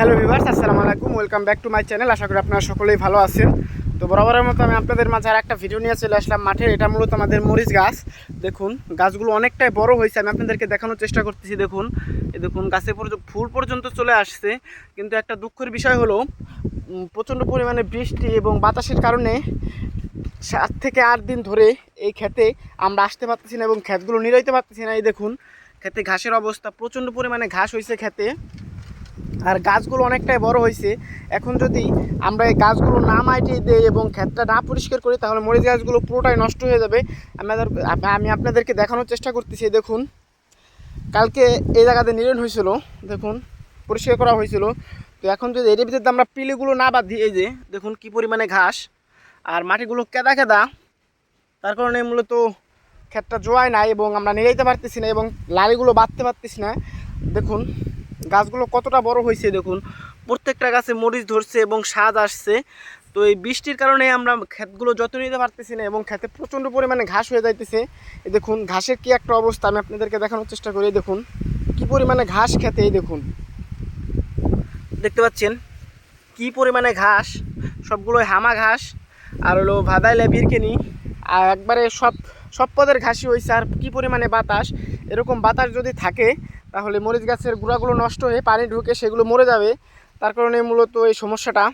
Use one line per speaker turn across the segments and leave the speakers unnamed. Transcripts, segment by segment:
Hello viewers আসসালামু আলাইকুম, welcome back to my channel, আশা করি আপনারা সকলেই ভালো আছেন। তো বরাবরের মতো আমি আপনাদের মাঝে আর একটা ভিডিও নিয়ে চলে আসলাম মাঠে, এটা মূলত আমাদের মরিচ গাছ। দেখুন, গাছগুলো অনেকটাই বড় হয়েছে, আমি আপনাদেরকে দেখানোর চেষ্টা করতেছি, দেখুন। এই দেখুন, গাছে ফুল পর্যন্ত চলে আসছে, কিন্তু একটা দুঃখের বিষয় হলো প্রচণ্ড পরিমাণে বৃষ্টি এবং বাতাসের কারণে সাত থেকে আট দিন ধরে এই ক্ষেতে আমরা আসতে পারতেছি না এবং ক্ষেতগুলো নিরাইতে পারতেছি না, এই দেখুন। ক্ষেতে ঘাসের অবস্থা, প্রচণ্ড পরিমাণে ঘাস হয়েছে ক্ষেতে। আর গাছগুলো অনেকটাই বড় হয়েছে। এখন যদি আমরা এই গাছগুলো না মাটিয়ে দিই এবং ক্ষেতটা না পরিষ্কার করি, তাহলে মরিচ গাছগুলো পুরোটাই নষ্ট হয়ে যাবে। আমাদের আমি আপনাদেরকে দেখানোর চেষ্টা করতেছি দেখুন। কালকে এই জায়গাতে নিরন হয়েছিল, দেখুন, পরিষ্কার করা হয়েছিল। তো এখন যদি এর ভিতরে আমরা পিলিগুলো না বাদ দিয়ে যে, দেখুন কি পরিমাণে ঘাস। আর মাটিগুলো কেদা কেদা, তার কারণে মূলত ক্ষেতটা জোয়ায় না এবং আমরা নিরাইতে পারতেছি না এবং লালিগুলো বাঁধতে পারতেছি না। দেখুন গাছগুলো কতটা বড় হয়েছে দেখুন। প্রত্যেকটা গাছে মরিচ ধরছে এবং স্বাদ আসছে। তো এই বৃষ্টির কারণে আমরা ক্ষেতগুলো যত্ন নিতে পারতেছি না এবং ক্ষেতে প্রচণ্ড পরিমাণে ঘাস হয়ে যাইতেছে। দেখুন, ঘাসের কি একটা অবস্থা আমি আপনাদেরকে দেখানোর চেষ্টা করি দেখুন, কি পরিমাণে ঘাস খেতে এই দেখুন। দেখতে পাচ্ছেন, কি পরিমাণে ঘাস সবগুলো হামা ঘাস, আর হলো ভাদাইলে বিরকেনি আর একবারে সব সব পদের ঘাসই হয়েছে আর কী পরিমাণে বাতাস, এরকম বাতাস যদি থাকে তাহলে মরিচ গাছের গুঁড়াগুলো নষ্ট হয়ে পানি ঢুকে সেগুলো মরে যাবে। তার কারণে মূলত এই সমস্যাটা।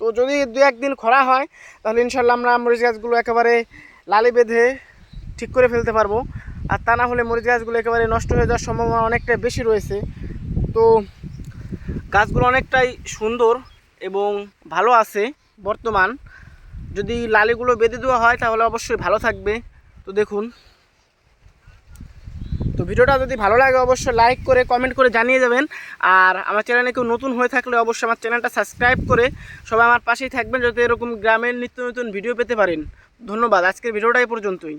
তো যদি দু একদিন খরা হয়, তাহলে ইনশাল্লাহ আমরা মরিচ গাছগুলো একেবারে লালি বেঁধে ঠিক করে ফেলতে পারব। আর তা না হলে মরিচ গাছগুলো একেবারে নষ্ট হয়ে যাওয়ার সম্ভাবনা অনেকটাই বেশি রয়েছে। তো গাছগুলো অনেকটাই সুন্দর এবং ভালো আছে বর্তমান। যদি লালিগুলো বেঁধে দেওয়া হয়, তাহলে অবশ্যই ভালো থাকবে। তো দেখুন তো ভিডিওটা যদি ভালো লাগে, অবশ্যই লাইক করে কমেন্ট করে জানিয়ে যাবেন আর আমার চ্যানেলে কেউ নতুন হয়ে থাকলে অবশ্যই আমার চ্যানেলটা সাবস্ক্রাইব করে সবাই আমার পাশেই থাকবেন, যাতে এরকম গ্রামের নিত্য নতুন ভিডিও পেতে পারেন। ধন্যবাদ, আজকের ভিডিওটাই পর্যন্তই।